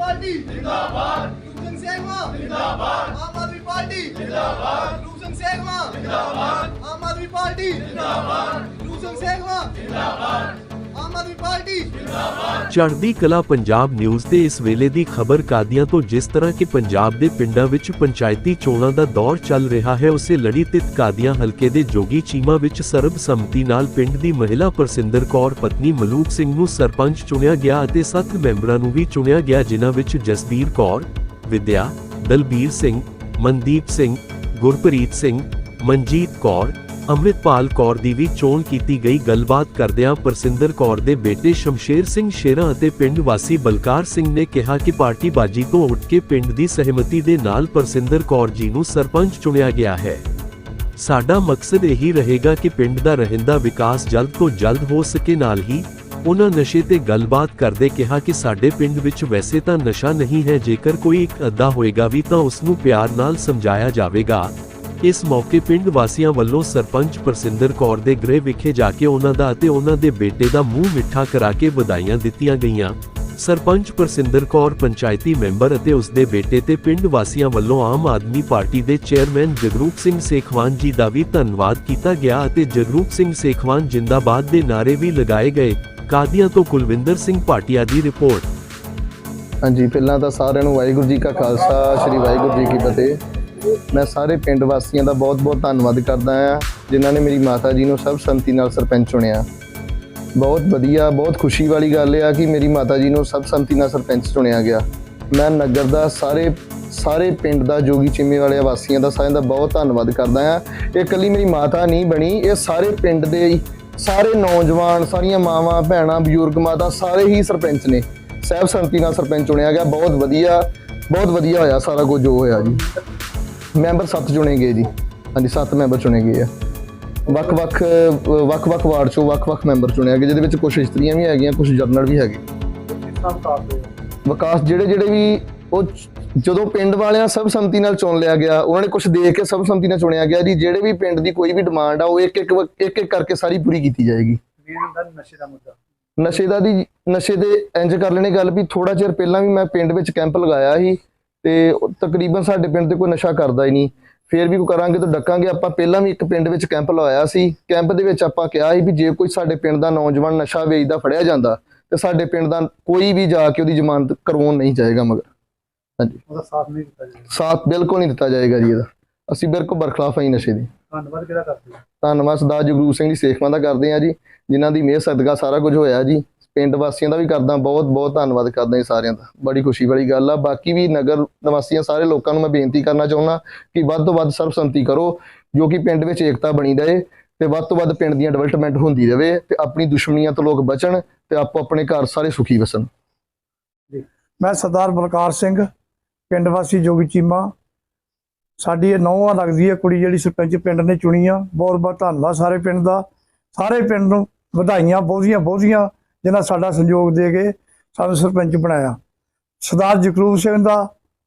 Party. ਜਿੰਦਾਬਾਦ ਰੂਪਨ ਸੇਵਾ ਜਿੰਦਾਬਾਦ ਆਮ ਆਦਮੀ ਪਾਰਟੀ। ਜਿੰਦਾਬਾਦ ਰੂਪਨ ਸੇਵਾ ਜਿੰਦਾਬਾਦ ਆਮ ਆਦਮੀ ਪਾਰਟੀ। ਜਿੰਦਾਬਾਦ ਰੂਪਨ ਸੇਵਾ ਜਿੰਦਾਬਾਦ ਚੜ੍ਹਦੀ ਕਲਾ ਪੰਜਾਬ ਨਿਊਜ਼ ਤੇ ਇਸ ਵੇਲੇ ਦੀ ਖਬਰ ਕਾਦੀਆਂ ਤੋਂ ਜਿਸ ਤਰ੍ਹਾਂ ਕਿ ਪੰਜਾਬ ਦੇ ਪਿੰਡਾਂ ਵਿੱਚ ਪੰਚਾਇਤੀ ਚੋਣਾਂ ਦਾ ਦੌਰ ਚੱਲ ਰਿਹਾ ਹੈ, ਉਸੇ ਲੜੀ ਤਿਤ ਕਾਦੀਆਂ ਹਲਕੇ ਦੇ ਜੋਗੀ ਚੀਮਾ ਵਿੱਚ ਸਰਬ ਸੰਮਤੀ ਨਾਲ ਪਿੰਡ ਦੀ ਮਹਿਲਾ ਪਰਸਿੰਦਰ ਕੌਰ, ਪਤਨੀ ਮਲੂਕ ਸਿੰਘ ਨੂੰ ਸਰਪੰਚ ਚੁਣਿਆ ਗਿਆ ਅਤੇ 7 ਮੈਂਬਰਾਂ ਨੂੰ ਵੀ ਚੁਣਿਆ ਗਿਆ, ਜਿਨ੍ਹਾਂ ਵਿੱਚ ਜਸਬੀਰ ਕੌਰ, ਵਿਦਿਆ, ਦਲਬੀਰ ਸਿੰਘ, ਮਨਦੀਪ ਸਿੰਘ, ਗੁਰਪ੍ਰੀਤ ਸਿੰਘ, ਮਨਜੀਤ ਕੌਰ ਅੰਮ੍ਰਿਤਪਾਲ ਕੌਰ ਦੀ ਵੀ ਚੋਣ ਕੀਤੀ ਗਈ। ਗੱਲਬਾਤ ਕਰਦਿਆਂ ਪ੍ਰਸਿੰਦਰ ਕੌਰ ਦੇ ਬੇਟੇ ਸ਼ਮਸ਼ੇਰ ਸਿੰਘ ਸ਼ੇਰਾ ਅਤੇ ਪਿੰਡ ਵਾਸੀ ਬਲਕਾਰ ਸਿੰਘ ਨੇ ਕਿਹਾ ਕਿ ਪਾਰਟੀ ਬਾਜੀ ਤੋਂ ਉੱਠ ਕੇ ਪਿੰਡ ਦੀ ਸਹਿਮਤੀ ਦੇ ਨਾਲ ਪ੍ਰਸਿੰਦਰ ਕੌਰ ਜੀ ਨੂੰ ਸਰਪੰਚ ਚੁਣਿਆ ਗਿਆ ਹੈ। ਸਾਡਾ ਮਕਸਦ ਇਹੀ ਰਹੇਗਾ ਕਿ ਪਿੰਡ ਦਾ ਰਹਿੰਦਾ ਵਿਕਾਸ ਜਲਦ ਤੋਂ ਜਲਦ ਹੋ ਸਕੇ। ਨਾਲ ਹੀ ਉਹਨਾਂ ਨਸ਼ੇ ਤੇ ਗੱਲਬਾਤ ਕਰਦੇ ਕਿਹਾ ਕਿ ਸਾਡੇ ਪਿੰਡ ਵਿੱਚ ਵੈਸੇ ਤਾਂ ਨਸ਼ਾ ਨਹੀਂ ਹੈ, ਜੇਕਰ ਕੋਈ ਇੱਕ ਅੱਧਾ ਹੋਏਗਾ ਵੀ ਤਾਂ ਉਸ ਨੂੰ ਪਿਆਰ ਨਾਲ ਸਮਝਾਇਆ ਜਾਵੇਗਾ। ਇਸ ਮੌਕੇ ਪਿੰਡ ਵਾਸੀਆਂ ਵੱਲੋਂ ਸਰਪੰਚ ਪ੍ਰਸਿੰਦਰ ਕੌਰ ਦੇ ਗ੍ਰਹਿ ਵਿਖੇ ਜਾ ਕੇ ਉਹਨਾਂ ਦਾ ਅਤੇ ਉਹਨਾਂ ਦੇ ਬੇਟੇ ਦਾ ਮੂੰਹ ਮਿੱਠਾ ਕਰਾ ਕੇ ਵਧਾਈਆਂ ਦਿੱਤੀਆਂ ਗਈਆਂ। ਸਰਪੰਚ ਪ੍ਰਸਿੰਦਰ ਕੌਰ, ਪੰਚਾਇਤੀ ਮੈਂਬਰ ਅਤੇ ਉਸ ਦੇ ਬੇਟੇ ਤੇ ਪਿੰਡ ਵਾਸੀਆਂ ਵੱਲੋਂ ਆਮ ਆਦਮੀ ਪਾਰਟੀ ਦੇ ਚੇਅਰਮੈਨ ਜਗਰੂਪ ਸਿੰਘ ਸੇਖਵਾਨ ਜੀ ਦਾ ਵੀ ਧੰਨਵਾਦ ਕੀਤਾ ਗਿਆ ਅਤੇ ਜਗਰੂਪ ਸਿੰਘ ਸੇਖਵਾਨ ਜਿੰਦਾਬਾਦ ਦੇ ਨਾਰੇ ਵੀ ਲਗਾਏ ਗਏ। ਕਾਦੀਆਂ ਤੋਂ ਕੁਲਵਿੰਦਰ ਸਿੰਘ ਭਾਟੀਆ ਦੀ ਰਿਪੋਰਟ। ਹਾਂਜੀ, ਪਹਿਲਾਂ ਤਾਂ ਸਾਰਿਆਂ ਨੂੰ ਵਾਹਿਗੁਰੂ ਜੀ ਕਾ ਖਾਲਸਾ, ਸ੍ਰੀ ਵਾਹਿਗੁਰੂ ਜੀ ਕੀ ਫਤਿਹ। ਮੈਂ ਸਾਰੇ ਪਿੰਡ ਵਾਸੀਆਂ ਦਾ ਬਹੁਤ-ਬਹੁਤ ਧੰਨਵਾਦ ਕਰਦਾ ਹਾਂ, ਜਿਨ੍ਹਾਂ ਨੇ ਮੇਰੀ ਮਾਤਾ ਜੀ ਨੂੰ ਸਭ ਸੰਮਤੀ ਨਾਲ ਸਰਪੰਚ ਚੁਣਿਆ। ਬਹੁਤ ਵਧੀਆ, ਬਹੁਤ ਖੁਸ਼ੀ ਵਾਲੀ ਗੱਲ ਆ ਕਿ ਮੇਰੀ ਮਾਤਾ ਜੀ ਨੂੰ ਸਭ ਸੰਮਤੀ ਨਾਲ ਸਰਪੰਚ ਚੁਣਿਆ ਗਿਆ। ਮੈਂ ਨਗਰ ਦਾ ਸਾਰੇ ਸਾਰੇ ਪਿੰਡ ਦਾ ਜੋਗੀ ਚਿੰਮੇ ਵਾਲੇ ਵਾਸੀਆਂ ਦਾ ਸਾਰਿਆਂ ਦਾ ਬਹੁਤ ਧੰਨਵਾਦ ਕਰਦਾ ਹਾਂ। ਇਹ ਇਕੱਲੀ ਮੇਰੀ ਮਾਤਾ ਨਹੀਂ ਬਣੀ, ਇਹ ਸਾਰੇ ਪਿੰਡ ਦੇ ਸਾਰੇ ਨੌਜਵਾਨ, ਸਾਰੀਆਂ ਮਾਵਾਂ, ਭੈਣਾਂ, ਬਜ਼ੁਰਗ ਮਾਤਾ ਸਾਰੇ ਹੀ ਸਰਪੰਚ ਨੇ। ਸਹਿਬ ਸੰਮਤੀ ਨਾਲ ਸਰਪੰਚ ਚੁਣਿਆ ਗਿਆ, ਬਹੁਤ ਵਧੀਆ ਬਹੁਤ ਵਧੀਆ ਹੋਇਆ ਸਾਰਾ ਕੁਝ ਜੋ ਹੋਇਆ ਜੀ। ਮੈਂਬਰ ਸੱਤ ਚੁਣੇ ਗਏ ਜੀ। ਹਾਂਜੀ, ਸੱਤ ਮੈਂਬਰ ਚੁਣੇ ਗਏ ਆ। ਵੱਖ-ਵੱਖ ਵੱਖ-ਵੱਖ ਵਾਰਡ ਚੋਂ ਵੱਖ-ਵੱਖ ਮੈਂਬਰ ਚੁਣਿਆ ਗਿਆ, ਜਿਹਦੇ ਵਿੱਚ ਕੁਝ ਇਸਤਰੀਆਂ ਵੀ ਹੈਗੀਆਂ ਕੁਝ ਜਰਨਲ ਵੀ ਹੈਗੇ। ਵਿਕਾਸ ਜਿਹੜੇ ਜਿਹੜੇ ਵੀ ਉਹ ਜਦੋਂ ਪਿੰਡ ਵਾਲਿਆਂ ਸਭ ਸੰਮਤੀ ਨਾਲ ਚੁਣ ਲਿਆ ਗਿਆ, ਉਹਨਾਂ ਨੇ ਕੁਝ ਦੇਖ ਕੇ ਸਭ ਸੰਮਤੀ ਨਾਲ ਚੁਣਿਆ ਗਿਆ ਜੀ, ਜਿਹੜੇ ਵੀ ਪਿੰਡ ਦੀ ਕੋਈ ਵੀ ਡਿਮਾਂਡ ਆ, ਉਹ ਇੱਕ ਇੱਕ ਇੱਕ ਇੱਕ ਕਰਕੇ ਸਾਰੀ ਪੂਰੀ ਕੀਤੀ ਜਾਏਗੀ। ਨਸ਼ੇ ਦਾ ਦੀ ਨਸ਼ੇ ਦੇ ਇੰਜ ਕਰ ਲੈਣੇ ਗੱਲ ਵੀ ਥੋੜਾ ਚਿਰ ਪਹਿਲਾਂ ਵੀ ਮੈਂ ਪਿੰਡ ਵਿੱਚ ਕੈਂਪ ਲਗਾਇਆ ਸੀ ਤੇ ਤਕਰੀਬਨ ਸਾਡੇ ਪਿੰਡ ਤੇ ਕੋਈ ਨਸ਼ਾ ਕਰਦਾ ਹੀ ਨਹੀਂ। ਫੇਰ ਵੀ ਕੋਈ ਕਰਾਂਗੇ ਤਾਂ ਡੱਕਾਂਗੇ। ਆਪਾਂ ਪਹਿਲਾਂ ਵੀ ਇੱਕ ਪਿੰਡ ਵਿੱਚ ਕੈਂਪ ਲਵਾਇਆ ਸੀ। ਕੈਂਪ ਦੇ ਵਿੱਚ ਆਪਾਂ ਕਿਹਾ ਸੀ ਵੀ ਜੇ ਕੋਈ ਸਾਡੇ ਪਿੰਡ ਦਾ ਨੌਜਵਾਨ ਨਸ਼ਾ ਵੇਚਦਾ ਫੜਿਆ ਜਾਂਦਾ ਤੇ ਸਾਡੇ ਪਿੰਡ ਦਾ ਕੋਈ ਵੀ ਜਾ ਕੇ ਉਹਦੀ ਜ਼ਮਾਨਤ ਕਰਵਾਉਣ ਨਹੀਂ ਜਾਏਗਾ ਮਗਰ। ਹਾਂਜੀ। ਉਹਦਾ ਸਾਥ ਨਹੀਂ ਦਿੱਤਾ ਜਾਏਗਾ। ਸਾਥ ਬਿਲਕੁਲ ਨਹੀਂ ਦਿੱਤਾ ਜਾਏਗਾ ਜੀ ਇਹਦਾ। ਅਸੀਂ ਬਿਲਕੁਲ ਬਰਖਲਾਫ ਹਾਂ ਨਸ਼ੇ ਦੀ। ਧੰਨਵਾਦ ਕਿਹੜਾ ਕਰਦੇ ਧੰਨਵਾਦ ਸਰਦਾਰ ਜਗਰੂਪ ਸਿੰਘ ਜੀ ਸੇਖਵਾਂ ਦਾ ਕਰਦੇ ਆ ਜੀ ਜਿਨ੍ਹਾਂ ਦੀ ਮਿਹਰ ਸਦਕਾ ਸਾਰਾ ਕੁਝ ਹੋਇਆ ਜੀ। ਪਿੰਡ ਵਾਸੀਆਂ ਦਾ ਵੀ ਕਰਦਾ, ਬਹੁਤ ਬਹੁਤ ਧੰਨਵਾਦ ਕਰਦਾ ਜੀ ਸਾਰਿਆਂ ਦਾ। ਬੜੀ ਖੁਸ਼ੀ ਵਾਲੀ ਗੱਲ ਆ। ਬਾਕੀ ਵੀ ਨਗਰ ਨਿਵਾਸੀਆਂ ਸਾਰੇ ਲੋਕਾਂ ਨੂੰ ਮੈਂ ਬੇਨਤੀ ਕਰਨਾ ਚਾਹੁੰਦਾ ਕਿ ਵੱਧ ਤੋਂ ਵੱਧ ਸਰਬਸੰਮਤੀ ਕਰੋ, ਜੋ ਕਿ ਪਿੰਡ ਵਿੱਚ ਏਕਤਾ ਬਣੀ ਰਹੇ ਤੇ ਵੱਧ ਤੋਂ ਵੱਧ ਪਿੰਡ ਦੀਆਂ ਡਿਵੈਲਪਮੈਂਟ ਹੁੰਦੀ ਰਹੇ ਤੇ ਆਪਣੀ ਦੁਸ਼ਮਣੀਆਂ ਤੋਂ ਲੋਕ ਬਚਣ ਤੇ ਆਪੋ ਆਪਣੇ ਘਰ ਸਾਰੇ ਸੁਖੀ ਵਸਣ। ਮੈਂ ਸਰਦਾਰ ਬਲਕਾਰ ਸਿੰਘ, ਪਿੰਡ ਵਾਸੀ ਜੋਗੀ ਚੀਮਾ। ਸਾਡੀ ਇਹ ਨੌਵਾਂ ਲੱਗਦੀ ਹੈ ਕੁੜੀ ਜਿਹੜੀ ਸਰਪੰਚ ਪਿੰਡ ਨੇ ਚੁਣੀ ਆ। ਬਹੁਤ ਬਹੁਤ ਧੰਨਵਾਦ ਸਾਰੇ ਪਿੰਡ ਦਾ। ਸਾਰੇ ਪਿੰਡ ਨੂੰ ਵਧਾਈਆਂ ਬਹੁਤੀਆਂ ਬਹੁਤੀਆਂ ਜਿਨ੍ਹਾਂ ਸਾਡਾ ਸਹਿਯੋਗ ਦੇ ਕੇ ਸਾਨੂੰ ਸਰਪੰਚ ਬਣਾਇਆ। ਸਰਦਾਰ ਜਗਰੂਪ ਸਿੰਘ ਦਾ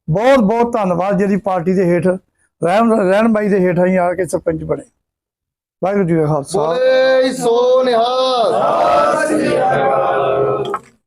ਬਹੁਤ ਬਹੁਤ ਧੰਨਵਾਦ ਜਿਹੜੀ ਪਾਰਟੀ ਦੇ ਹੇਠ ਰਹਿਣ ਰਹਿਨਮਾਈ ਦੇ ਹੇਠ ਅਸੀਂ ਆ ਕੇ ਸਰਪੰਚ ਬਣੇ। ਵਾਹਿਗੁਰੂ ਜੀ ਕਾ ਖਾਲਸਾ। ਬੋਲੇ ਸੋ ਨਿਹਾਲ।